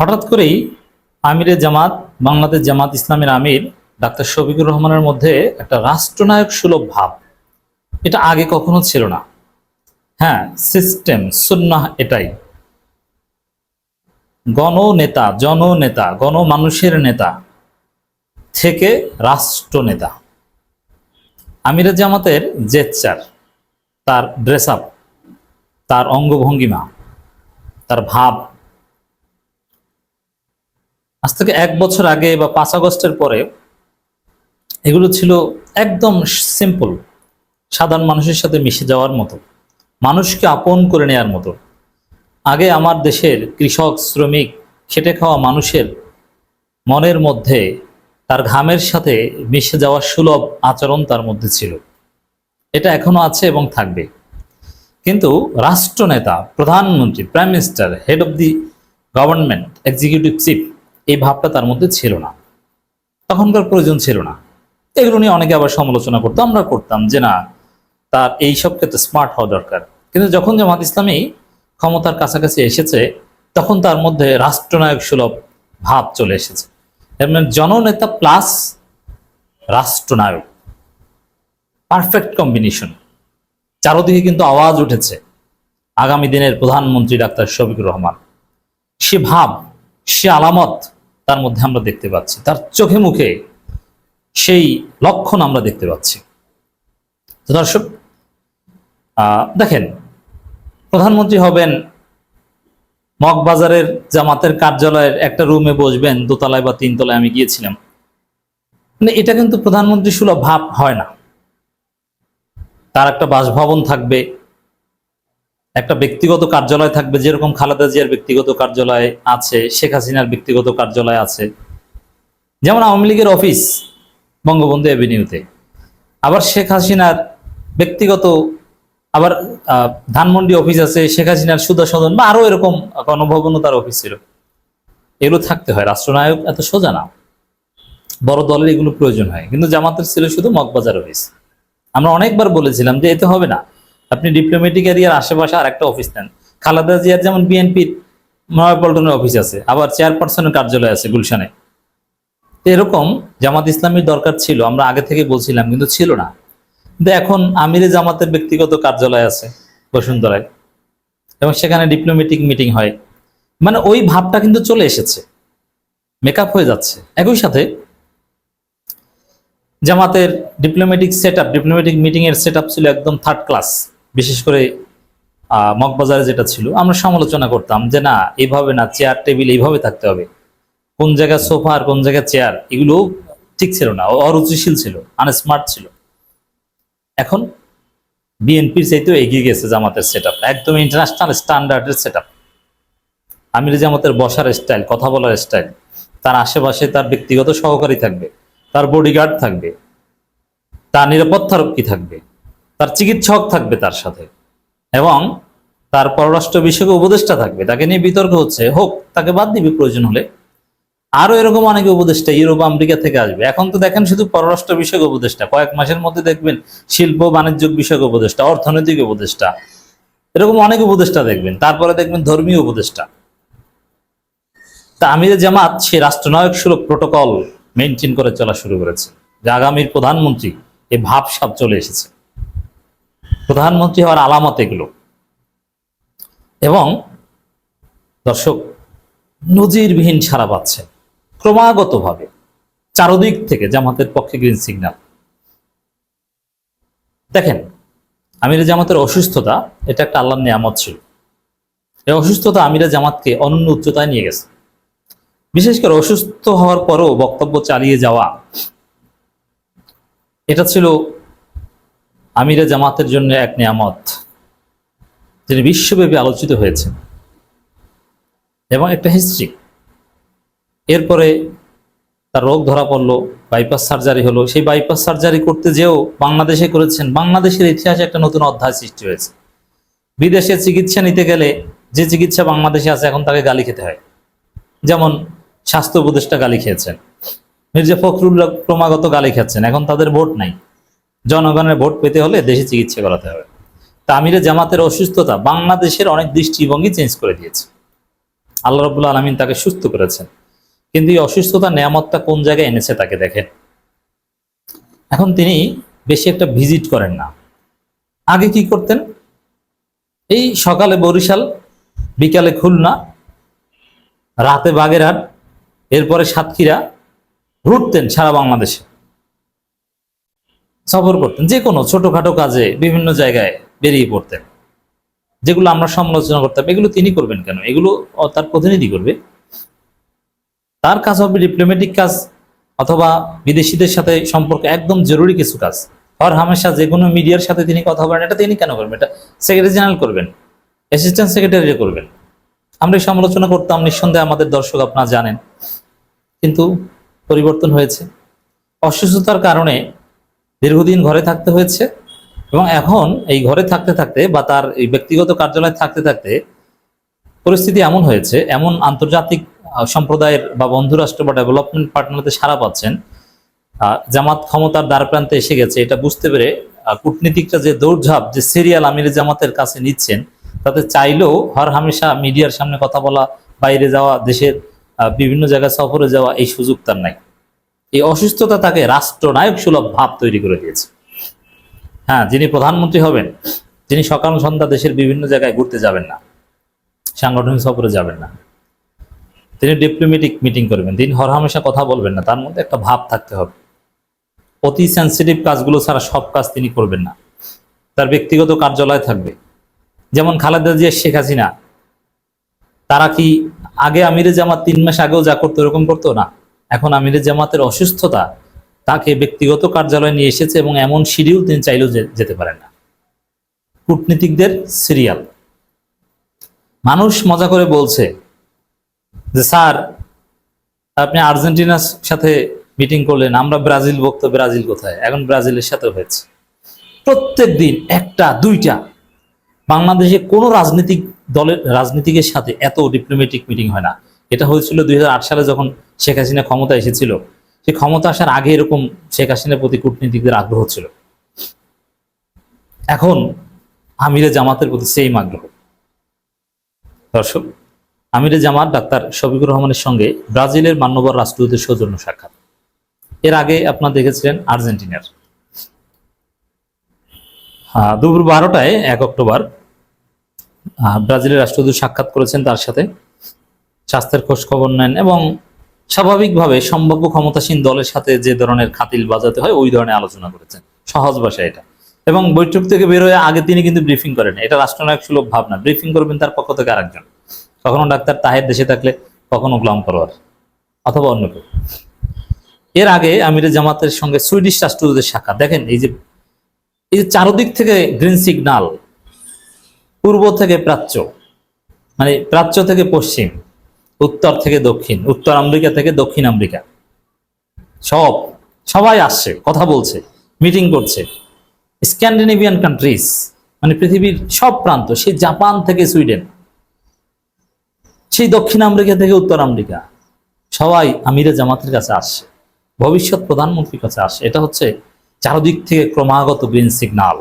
হঠাৎ করেই আমিরে জামাত, বাংলাদেশ জামাত ইসলামের আমির ডাক্তার শফিকুর রহমানের মধ্যে একটা রাষ্ট্রনায়ক সুলভ ভাব। এটা আগে কখনো ছিল না। হ্যাঁ সিস্টেম সুন্নাহ এটাই। গণনেতা, জননেতা, গণমানুষের নেতা থেকে রাষ্ট্রনেতা আমিরে জামাতের জেচ্চার তার ড্রেস আপ তার অঙ্গভঙ্গিমা, তার ভাব আজ থেকে এক বছর আগে বা পাঁচ আগস্টের পরে এগুলো ছিল একদম সিম্পল সাধারণ মানুষের সাথে মিশে যাওয়ার মতো, মানুষকে আপন করে নেওয়ার মতো। আগে আমার দেশের কৃষক, শ্রমিক, খেটে খাওয়া মানুষের মনের মধ্যে তার ঘামের সাথে মিশে যাওয়ার সুলভ আচরণ তার মধ্যে ছিল। এটা এখনও আছে এবং থাকবে। কিন্তু রাষ্ট্রনেতা, প্রধানমন্ত্রী prime minister head of the government executive chief এই ভাবটা তার মধ্যে ছিল না। তখনকার প্রয়োজন ছিল না। এগুলো নিয়ে অনেকে আবার সমালোচনা করতো। আমরা করতাম যে, না, তার এই সব ক্ষেত্রে স্মার্ট হওয়া দরকার। কিন্তু যখন জামাত ইসলামী ক্ষমতার কাছাকাছি এসেছে, তখন তার মধ্যে রাষ্ট্রনায়ক সুলভ ভাব চলে এসেছে। মানে জননেতা প্লাস রাষ্ট্রনায়ক। পারফেক্ট কম্বিনেশন চারোদিকে কিন্তু আওয়াজ উঠেছে। আগামী দিনের প্রধানমন্ত্রী ডাক্তার শফিকুর রহমান। সে ভাব, সে আলামত তার মধ্যে আমরা দেখতে পাচ্ছি, তার চোখে মুখে সেই লক্ষণ আমরা দেখতে পাচ্ছি। দর্শক দেখেন, প্রধানমন্ত্রী হবেন, মগবাজারের জামাতের কার্যালয়ের একটা রুমে বসবেন, দোতলায় বা তিনতলায়, আমি গিয়েছিলাম। মানে এটা কিন্তু প্রধানমন্ত্রী সুলভ ভাব হয় না। তার একটা বাসভবন থাকবে একটা ব্যক্তিগত কার্যালয় থাকবে, যেরকম খালেদা জিয়ার ব্যক্তিগত কার্যালয় আছে, শেখ হাসিনার ব্যক্তিগত কার্যালয় আছে। যেমন আওয়ামী লীগের অফিস, বঙ্গবন্ধু অ্যাভিনিউতে। আবার শেখ হাসিনার ব্যক্তিগত, আবার ধানমন্ডি অফিস আছে, শেখ হাসিনার সুদা সদন বা আরও এরকম গণভবনও তার অফিস ছিল। এগুলো থাকতে হয়, রাষ্ট্রনায়ক এত সোজা না। বড় দলের এগুলো প্রয়োজন হয়। কিন্তু জামাতের ছিল শুধু মগবাজার অফিস। আমরা অনেকবার বলেছিলাম যে এতে হবে না। আপনি ডিপ্লোমেটিক এরিয়ার আশেপাশে আর একটা অফিস নেন। খালেদা জিয়ার যেমন বিএনপির নয়াপল্টনের অফিস আছে, আবার চেয়ারপারসনের কার্যালয় আছে গুলশানে। এরকম জামাত ইসলামীর দরকার ছিল, আমরা আগে থেকে বলছিলাম, কিন্তু ছিল না। কিন্তু এখন আমিরে জামাতের ব্যক্তিগত কার্যালয় আছে বসুন্ধরায়, এবং সেখানে ডিপ্লোমেটিক মিটিং হয়। মানে ওই ভাবটা কিন্তু চলে এসেছে। মেকআপ হয়ে যাচ্ছে। একই সাথে জামাতের diplomatic set up diplomatic meeting এর সেট ছিল একদম থার্ড ক্লাস বিশেষ করে মগবাজারে যেটা ছিল, আমরা সমালোচনা করতাম যে না এইভাবে না, চেয়ার, টেবিল এইভাবে থাকতে হবে। কোন জায়গায় সোফা আর কোন জায়গায় চেয়ার, এগুলো ঠিক ছিল না, অরুচিশীল ছিল, আনস্মার্ট ছিল। এখন বিএনপির চাইতেও এগিয়ে গেছে জামাতের সেট একদম ইন্টারন্যাশনাল স্ট্যান্ডার্ডের সেট আপ আমির জামাতের বসার স্টাইল, কথা বলার স্টাইল, তার আশেপাশে তার ব্যক্তিগত সহকারী থাকবে, তার বডিগার্ড থাকবে, তার নিরাপত্তারক্ষী থাকবে। তার চিকিৎসক থাকবে তার সাথে। এবং তার পররাষ্ট্র বিষয়ক উপদেষ্টা থাকবে। তাকে নিয়ে বিতর্ক হচ্ছে। হোক, তাকে বাদ দিবে প্রয়োজন হলে। আরও এরকম অনেক উপদেষ্টা ইউরোপ, আমেরিকা থেকে আসবে। এখন তো দেখেন শুধু পররাষ্ট্র বিষয়ক উপদেষ্টা। কয়েক মাসের মধ্যে দেখবেন শিল্প, বাণিজ্য বিষয়ক উপদেষ্টা, অর্থনৈতিক উপদেষ্টা। এরকম অনেক উপদেষ্টা দেখবেন। তারপরে দেখবেন ধর্মীয় উপদেষ্টা। তা আমির জামাত, সে রাষ্ট্রনায়ক সুলভ প্রোটোকল মেনটেন করে চলা শুরু করেছে। যে আগামীর প্রধানমন্ত্রী এই ভাব সাপ চলে এসেছে। প্রধানমন্ত্রী হওয়ার আলামত এগুলো। এবং দর্শক, নজিরবিহীন সারা পাচ্ছে। ক্রমাগতভাবে, চারদিক থেকে জামাতের পক্ষে গ্রিন সিগন্যাল দেখেন, আমিরা জামাতের অসুস্থতা, এটা একটা আল্লাহর নিয়ামত ছিল। এই অসুস্থতা আমিরা জামাতকে অনন্য উচ্চতায় নিয়ে গেছে। বিশেষ করে অসুস্থ হওয়ার পরও বক্তব্য চালিয়ে যাওয়া, এটা ছিল আমিরে জামাতের জন্য এক নিয়ামত, যিনি বিশ্বব্যাপী আলোচিত হয়েছে এবং একটা হিস্ট্রি এরপরে তার রোগ ধরা পড়ল বাইপাস সার্জারি হলো। সেই বাইপাস সার্জারি করতে যেও বাংলাদেশে করেছেন, বাংলাদেশের ইতিহাসে একটা নতুন অধ্যায় সৃষ্টি হয়েছে। বিদেশে চিকিৎসা নিতে গেলে যে চিকিৎসা বাংলাদেশে আছে, এখন তাকে গালি খেতে হয়। যেমন স্বাস্থ্য উপদেষ্টা গালি খেয়েছেন, মির্জা ফখরুল্লাহ ক্রমাগত গালি খাচ্ছেন, এখন তাদের ভোট নাই। জনগণের ভোট পেতে হলে দেশে চিকিৎসা করাতে হবে। তা জামাতের অসুস্থতা বাংলাদেশের অনেক দৃষ্টিভঙ্গি চেঞ্জ করে দিয়েছে। আল্লাহ রবুল্লা আলমিন তাকে সুস্থ করেছেন। কিন্তু এই অসুস্থতা, নেয়ামতটা কোন জায়গায় এনেছে তাকে দেখেন। এখন তিনি বেশি একটা ভিজিট করেন না। আগে কি করতেন? এই সকালে বরিশাল, বিকালে খুলনা, রাতে বাগেরহাট, এরপরে সাতক্ষীরা ঘুরতেন সারা বাংলাদেশে। সফর করতেন, যে কোনো ছোটখাটো কাজে বিভিন্ন জায়গায় বেরিয়ে পড়তেন। যেগুলো আমরা সমালোচনা করতাম, এগুলো তিনি করবেন কেন? এগুলো তার প্রতিনিধি করবে। তার কাজ হবে ডিপ্লোম্যাটিক কাজ অথবা বিদেশিদের সাথে সম্পর্ক, একদম জরুরি কিছু কাজ। হর হামেশা যে কোনো মিডিয়ার সাথে তিনি কথা বলেন, এটা তিনি কেন করবেন? এটা সেক্রেটারি জেনারেল করবেন অ্যাসিস্ট্যান্ট সেক্রেটারি করবেন। আমরা সমালোচনা করতাম, নিঃসন্দেহে আমাদের দর্শক আপনারা জানেন। কিন্তু পরিবর্তন হয়েছে। অসুস্থতার কারণে দীর্ঘদিন ঘরে থাকতে হয়েছে এবং এখন এই ঘরে থাকতে থাকতে বা তার এই ব্যক্তিগত কার্যালয়ে থাকতে থাকতে পরিস্থিতি এমন হয়েছে এমন আন্তর্জাতিক সম্প্রদায়ের বা বন্ধুরাষ্ট্র বা ডেভেলপমেন্ট পার্টনারদের সারা পাচ্ছেন জামাত ক্ষমতার দ্বার প্রান্তে এসে গেছে। এটা বুঝতে পেরে আহ, কূটনীতিকরা যে দৌড়ঝাঁপ যে সিরিয়াল আমির জামাতের কাছে নিচ্ছেন তাতে চাইলেও হর হামেশা মিডিয়ার সামনে কথা বলা বাইরে যাওয়া দেশের বিভিন্ন জায়গায় সফরে যাওয়া এই সুযোগ তার নাই। এই অসুস্থতা তাকে রাষ্ট্রনায়ক সুলভ ভাব তৈরি করে দিয়েছে। হ্যাঁ যিনি প্রধানমন্ত্রী হবেন, তিনি সকাল সন্ধ্যা দেশের বিভিন্ন জায়গায় ঘুরতে যাবেন না, সাংগঠনিক সফরে যাবেন না। তিনি ডিপ্লোমেটিক মিটিং করবেন, তিনি হরহামেশা কথা বলবেন না, তার মধ্যে একটা ভাব থাকতে হবে। অতি সেন্সিটিভ কাজগুলো ছাড়া সব কাজ তিনি করবেন না। তার ব্যক্তিগত কার্যালয় থাকবে। যেমন খালেদা জিয়া, শেখ হাসিনা, তারা কি আগে আমিরে জামাত তিন মাস আগেও যা করতো, এরকম করতো? না। এখন আমিরে জামাতের অসুস্থতা তাকে ব্যক্তিগত কার্যালয়ে নিয়ে এসেছে এবং এমন সিঁড়িও তিনি চাইলেও যেতে পারেন না। কূটনীতিকদের সিরিয়াল। মানুষ মজা করে বলছে যে, স্যার, আপনি আর্জেন্টিনার সাথে মিটিং করলেন, আমরা ব্রাজিল বক্ত ব্রাজিল কোথায়? এখন ব্রাজিলের সাথে হয়েছে। প্রত্যেক দিন একটা, দুইটা বাংলাদেশে কোনো রাজনৈতিক দলের রাজনীতিকের সাথে এত ডিপ্লোম্যাটিক মিটিং হয় না। এটা হয়েছিল দুই হাজার আট সালে যখন শেখ হাসিনা ক্ষমতা এসেছিল। সে ক্ষমতা আসার আগে এরকম শেখ হাসিনার প্রতি কূটনীতিকদের আগ্রহ ছিল। এখন আমিরে জামাতের প্রতি সেম আগ্রহ। দর্শক, আমিরে জামাত ডাক্তার শফিকুর রহমানের সঙ্গে ব্রাজিলের মান্যবর রাষ্ট্রদূতের সৌজন্য সাক্ষাৎ। এর আগে আপনারা দেখেছিলেন আর্জেন্টিনার। দুপুর বারোটায় এক অক্টোবর ব্রাজিলের রাষ্ট্রদূত সাক্ষাৎ করেছেন তার সাথে। স্বাস্থ্যের খোঁজ খবর নেন এবং স্বাভাবিকভাবে সম্ভাব্য ক্ষমতাসীন দলের সাথে যে ধরনের খাতিল বাজাতে হয়, ওই ধরনের আলোচনা করেছেন। সহজ ভাষা এটা। এবং বৈঠক থেকে বের হয়ে আগে তিনি কিন্তু ব্রিফিং করেন। এটা রাষ্ট্রনায়ক সুলভ ভাবনা। ব্রিফিং করবেন তার পক্ষ থেকে আরেকজন। কখনো ডাক্তার তাহের দেশে থাকলে, কখনো গোলাম পরোয়ার অথবা অন্য কেউ। এর আগে আমির জামাতের সঙ্গে সুইডিশ রাষ্ট্রদূতের সাক্ষাৎ। দেখেন, এই যে এই যে চারদিক থেকে গ্রিন সিগনাল, পূর্ব থেকে প্রাচ্য মানে প্রাচ্য থেকে পশ্চিম উত্তর থেকে দক্ষিণ, উত্তর আমেরিকা থেকে দক্ষিণ আমেরিকা। সব, সবাই আসছে, কথা বলছে মিটিং করছে। স্ক্যান্ডিনেভিয়ান কান্ট্রিজ মানে পৃথিবীর সব প্রান্ত, সেই জাপান থেকে সুইডেন, সেই দক্ষিণ আমেরিকা থেকে উত্তর আমেরিকা, সবাই আমিরে জামাতের কাছে আসছে। ভবিষ্যৎ প্রধানমন্ত্রীর কাছে আসছে। এটা হচ্ছে চারদিক থেকে ক্রমাগত গ্রিন সিগন্যাল